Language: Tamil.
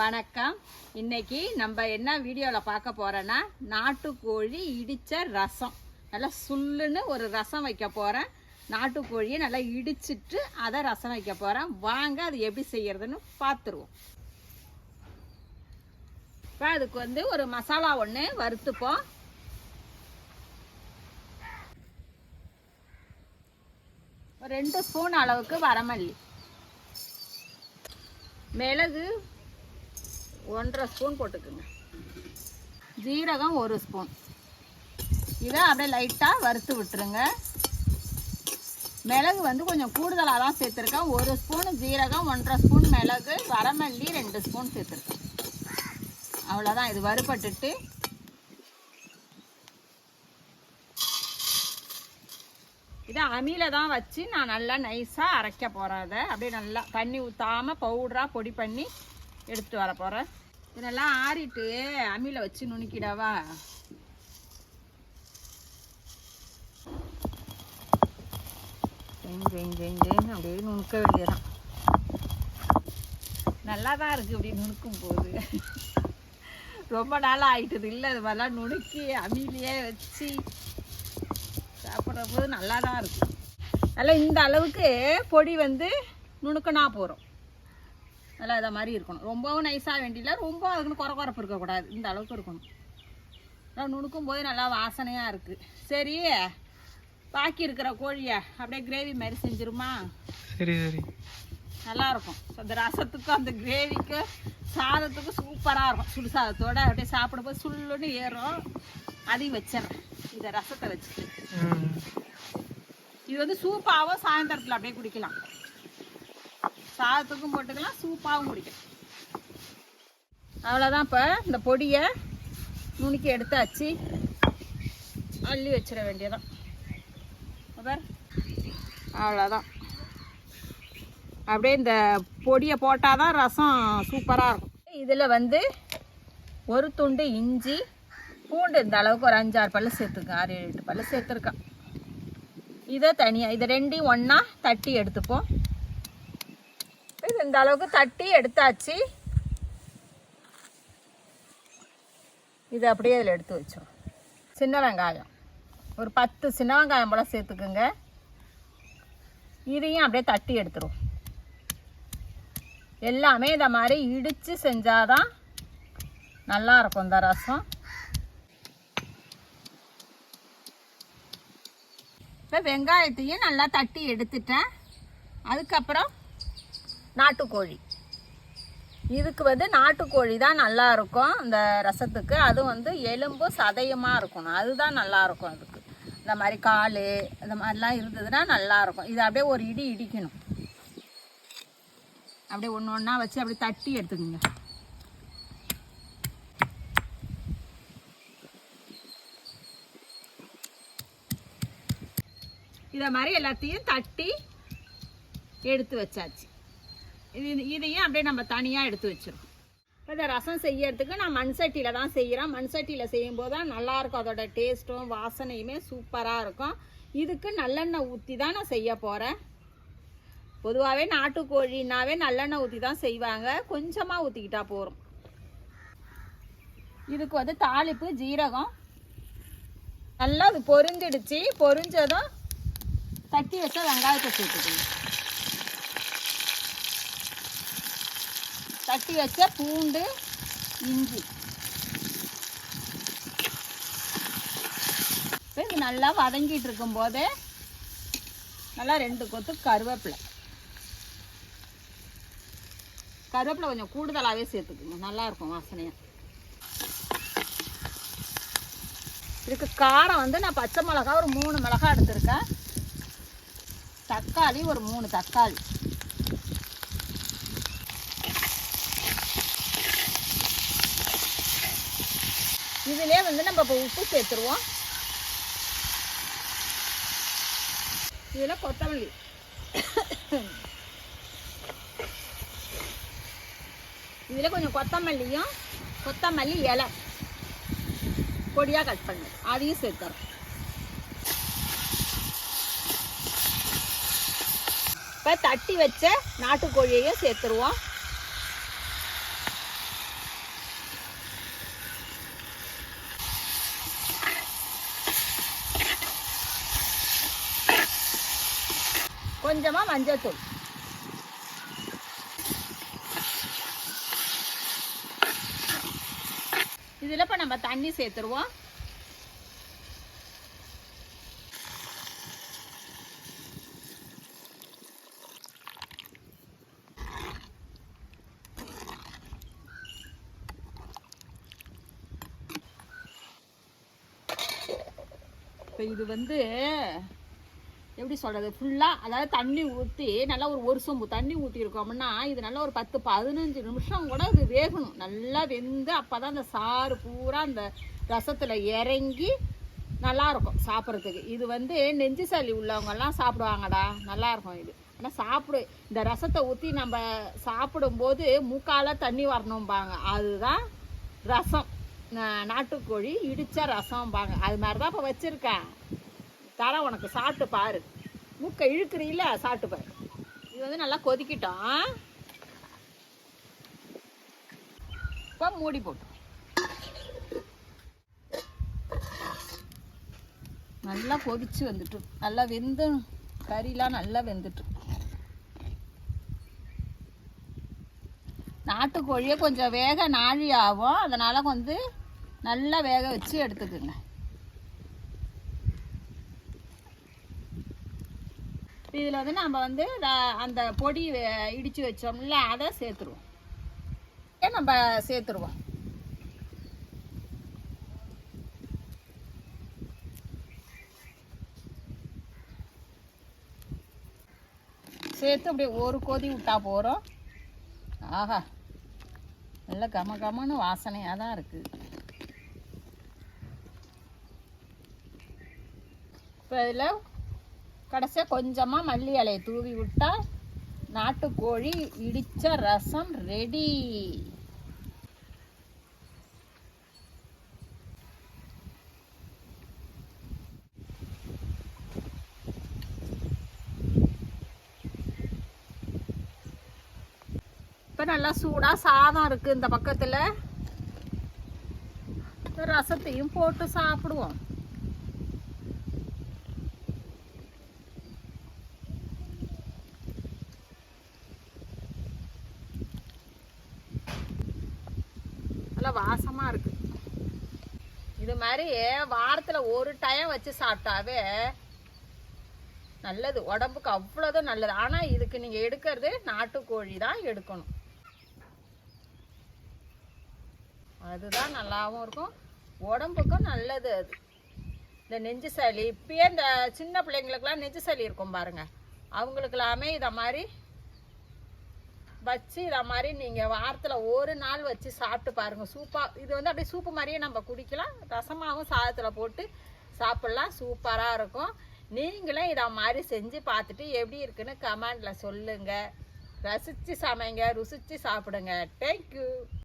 வணக்கம். இன்னைக்கு நம்ம என்ன வீடியோவில் பார்க்க போகிறோன்னா நாட்டுக்கோழி இடிச்ச ரசம். நல்லா சுல்லுன்னு ஒரு ரசம் வைக்க போகிறேன் நாட்டுக்கோழியை நல்லா இடிச்சிட்டு அதை ரசம் வைக்க போகிறேன் வாங்க அது எப்படி செய்யறதுன்னு பார்த்துருவோம். இப்போ அதுக்கு வந்து ஒரு மசாலா ஒன்று வறுத்துப்போம். ரெண்டு ஸ்பூன் அளவுக்கு வரமல்லி. மிளகு ஒன்றரை ஸ்பூன் போட்டுக்குங்க. ஜீரகம் ஒரு ஸ்பூன். இதை அப்படியே லைட்டாக வறுத்து விட்டுருங்க. மிளகு வந்து கொஞ்சம் கூடுதலாக தான் சேர்த்துருக்கேன். ஒரு ஸ்பூன் ஜீரகம் ஒன்றரை ஸ்பூன் மிளகு வரமல்லி ரெண்டு ஸ்பூன் சேர்த்துருக்கேன். அவ்வளோதான் இது வறுபட்டுட்டு. இதை அமில தான் வச்சு நான் நல்லா நைஸாக அரைக்க போகிறேன் அதை அப்படியே நல்லா தண்ணி ஊற்றாமல் பவுடராக பொடி பண்ணி எடுத்துட்டு வர போகிறேன் இதெல்லாம் ஆறிட்டு அம்மியில் வச்சு நுணுக்கிடவா? ஜெயின் ஜெயின் ஜெயின் ஜெயின் அப்படியே நுணுக்க வேண்டியதான் நல்லா தான் இருக்குது அப்படி நுணுக்கும் போது. ரொம்ப நாளாக ஆகிட்டது இல்லை அது மாதிரிலாம் நுணுக்கி அமிலியே வச்சு சாப்பிட்ற போது நல்லா தான் இருக்கும் நல்லா இந்த அளவுக்கு பொடி வந்து நுணுக்கனா போகிறோம் நல்லா இதை மாதிரி இருக்கணும். ரொம்பவும் நைஸாக வேண்டியில்ல ரொம்ப அதுக்குன்னு குறை குறைப்பு இருக்கக்கூடாது இந்த அளவுக்கு இருக்கணும். நல்லா நுணுக்கும் போது நல்லா வாசனையாக இருக்குது சரி பாக்கி இருக்கிற கோழியை அப்படியே கிரேவி மாதிரி செஞ்சிருமா? சரி சரி. நல்லா இருக்கும். அந்த ரசத்துக்கும் அந்த கிரேவிக்கும் சாதத்துக்கும் சூப்பராக இருக்கும். சுடு சாதத்தோட அப்படியே சாப்பிடும்போது சுள்ளுன்னு ஏறும். அதையும் வச்சிடறேன். இந்த ரசத்தை வச்சுட்டு. ம். இது வந்து சூப்பாகவும் சாயந்தரத்தில் அப்படியே குடிக்கலாம். சாதத்துக்கும் போட்டுக்கலாம் சூப்பாகவும் குடிக்கலாம். அவ்வளோதான் இப்போ. இந்த பொடியை நுணுக்கி எடுத்தாச்சு. அள்ளி வச்சிட வேண்டியதான் பார். அவ்வளோதான் அப்படியே இந்த பொடியை போட்டால் தான் ரசம் சூப்பராக இருக்கும். இதில் வந்து ஒரு துண்டு இஞ்சி பூண்டு இந்த அளவுக்கு ஒரு அஞ்சாறு பல்லு சேர்த்துருக்கேன் ஆறு ஏழு எட்டு பல்லு சேர்த்துருக்கேன் இதை தனியாக இதை ரெண்டையும் ஒன்றா தட்டி எடுத்துப்போம். இந்த அளவுக்கு தட்டி எடுத்தாச்சு. இது அப்படியே இதில் எடுத்து வச்சிடும் சின்ன வெங்காயம். ஒரு பத்து சின்ன வெங்காயம் போல் சேர்த்துக்குங்க. இதையும் அப்படியே தட்டி எடுத்துரும். எல்லாமே இந்த மாதிரி இடித்து செஞ்சாதான் நல்லா இருக்கும் இந்த ரசம். இப்போ வெங்காயத்தையும் நல்லா தட்டி எடுத்துட்டேன். அதுக்கப்புறம் நாட்டுக்கோழி. இதுக்கு வந்து நாட்டுக்கோழி தான் நல்லா இருக்கும் இந்த ரசத்துக்கு. அதுவும் வந்து எலும்பு சதயமாக இருக்கணும். அதுதான் நல்லா இருக்கும் அதுக்கு. இந்த மாதிரி கால் இந்த மாதிரிலாம் இருந்ததுன்னா நல்லா இருக்கும் இது அப்படியே ஒரு இடி இடிக்கணும். அப்படியே ஒன்று ஒன்றா வச்சு அப்படியே தட்டி எடுத்துக்கோங்க. இதை மாதிரி எல்லாத்தையும் தட்டி எடுத்து வச்சாச்சு. இது இதையும் அப்படியே நம்ம தனியாக எடுத்து வச்சிடும் இப்போ இந்த ரசம் செய்யறதுக்கு நான் மண் சட்டியில் தான் செய்கிறேன் மண் சட்டியில் செய்யும்போது தான் நல்லாயிருக்கும் அதோட டேஸ்ட்டும் வாசனையுமே சூப்பராக இருக்கும். இதுக்கு நல்லெண்ணெய் ஊற்றி தான் நான் செய்ய போகிறேன் பொதுவாகவே நாட்டுக்கோழினாவே நல்லெண்ணெய் ஊற்றி தான் செய்வாங்க. கொஞ்சமாக ஊற்றிக்கிட்டா போகிறோம் இதுக்கு வந்து தாளிப்பு ஜீரகம். நல்லா அது பொரிஞ்சிடுச்சு. பொரிஞ்சதும் தட்டி வச்ச வெங்காயத்தை சேர்த்துக்கணும். தட்டி வச்ச பூண்டு இஞ்சி. இது நல்லா வதங்கிட்டு இருக்கும்போது நல்லா ரெண்டு கொத்து கருவேப்பிலை. கருவேப்பிலை கொஞ்சம் கூடுதலாகவே சேர்த்துக்குங்க. நல்லா இருக்கும் வாசனையாக இதுக்கு காரம் வந்து நான் பச்சை மிளகா ஒரு மூணு மிளகா எடுத்திருக்கேன். தக்காளி ஒரு மூணு தக்காளி. இதிலே வந்து நம்ம இப்போ உப்பு சேர்த்துருவோம். இதில் கொத்தமல்லி. இதில் கொஞ்சம் கொத்தமல்லியும் கொத்தமல்லி இலை பொடியாக கட் பண்ணு. அதையும் சேர்த்துறோம். இப்போ தட்டி வச்ச நாட்டுக்கோழியையும் சேர்த்துருவோம். கொஞ்சமாக மஞ்சத்தூள் இதில் இப்போ நம்ம தண்ணி சேர்த்துருவோம். இப்போ இது வந்து எப்படி சொல்கிறது ஃபுல்லாக அதாவது தண்ணி ஊற்றி நல்லா ஒரு ஒரு சொம்பு தண்ணி ஊற்றிருக்கோம்னா இது நல்லா ஒரு பத்து பதினஞ்சு நிமிஷம் கூட இது வேகணும். நல்லா வெந்து அப்போ தான் அந்த சாறு பூரா அந்த ரசத்தில் இறங்கி நல்லாயிருக்கும் சாப்பிட்றதுக்கு. இது வந்து நெஞ்சு சளி உள்ளவங்கெல்லாம் சாப்பிடுவாங்கடா நல்லா இருக்கும் இது. ஆனால் சாப்பிடு இந்த ரசத்தை ஊற்றி நம்ம சாப்பிடும்போது மூக்கால் தண்ணி வரணும்பாங்க. அதுதான் ரசம். நாட்டுக்கோழி இடித்த ரசம்பாங்க. அது மாதிரி தான் இப்போ வச்சுருக்கேன். தரேன் உனக்கு சாப்பிட்டு பாரு. மூக்கை இழுக்கிறீல்ல சாப்பிட்டு பாரு. இது வந்து நல்லா கொதிக்கிட்டோம் இப்போ மூடி போட்டோம் நல்லா கொதிச்சு வந்துட்டு நல்லா வெந்து கறிலாம் நல்லா வெந்துட்டு. நாட்டுக்கோழியே கொஞ்சம் வேக நாழி ஆகும் அதனால் வந்து நல்லா வேக வச்சு எடுத்துக்கோங்க. இதில் வந்து நம்ம வந்து அந்த பொடி இடித்து இடிச்சு வச்சோம்ல அதை சேர்த்துருவோம். நம்ம சேர்த்துருவோம். சேர்த்து அப்படியே ஒரு கொதி விட்டா போகிறோம் ஆஹா நல்ல கம கமன்னு வாசனையாக தான் இருக்குது இப்போ இதில் கடைசியாக கொஞ்சமாக மல்லி இலையை தூவி விட்டா நாட்டுக்கோழி இடிச்ச ரசம் ரெடி இப்போ நல்லா சூடாக சாதம் இருக்குது இந்த பக்கத்தில். ரசத்தையும் போட்டு சாப்பிடுவோம். நல்ல வாசமாக இருக்கு. இது மாதிரி வாரத்தில் ஒரு டைம் வச்சு சாப்பிட்டாவே நல்லது. உடம்புக்கு அவ்வளோதான் நல்லது. ஆனால் இதுக்கு நீங்கள் எடுக்கிறது நாட்டுக்கோழி தான் எடுக்கணும். அதுதான் நல்லாவும் இருக்கும். உடம்புக்கும் நல்லது அது. இந்த நெஞ்சு சளி. இப்பயே இந்த சின்ன பிள்ளைங்களுக்கெல்லாம் நெஞ்சு சளி இருக்கும் பாருங்க. அவங்களுக்கெல்லாமே இதை மாதிரி வச்சு இதை மாதிரி நீங்கள் வாரத்தில் ஒரு நாள் வச்சு சாப்பிட்டு பாருங்கள் சூப்பாக இது வந்து அப்படியே சூப்பு மாதிரியே நம்ம குடிக்கலாம். ரசமாகவும் சாதத்தில் போட்டு சாப்பிட்லாம். சூப்பராக இருக்கும். நீங்களும் இதை மாதிரி செஞ்சு பார்த்துட்டு எப்படி இருக்குன்னு கமெண்டில் சொல்லுங்கள் ரசித்து சமைங்க ருசித்து சாப்பிடுங்க. தேங்க்யூ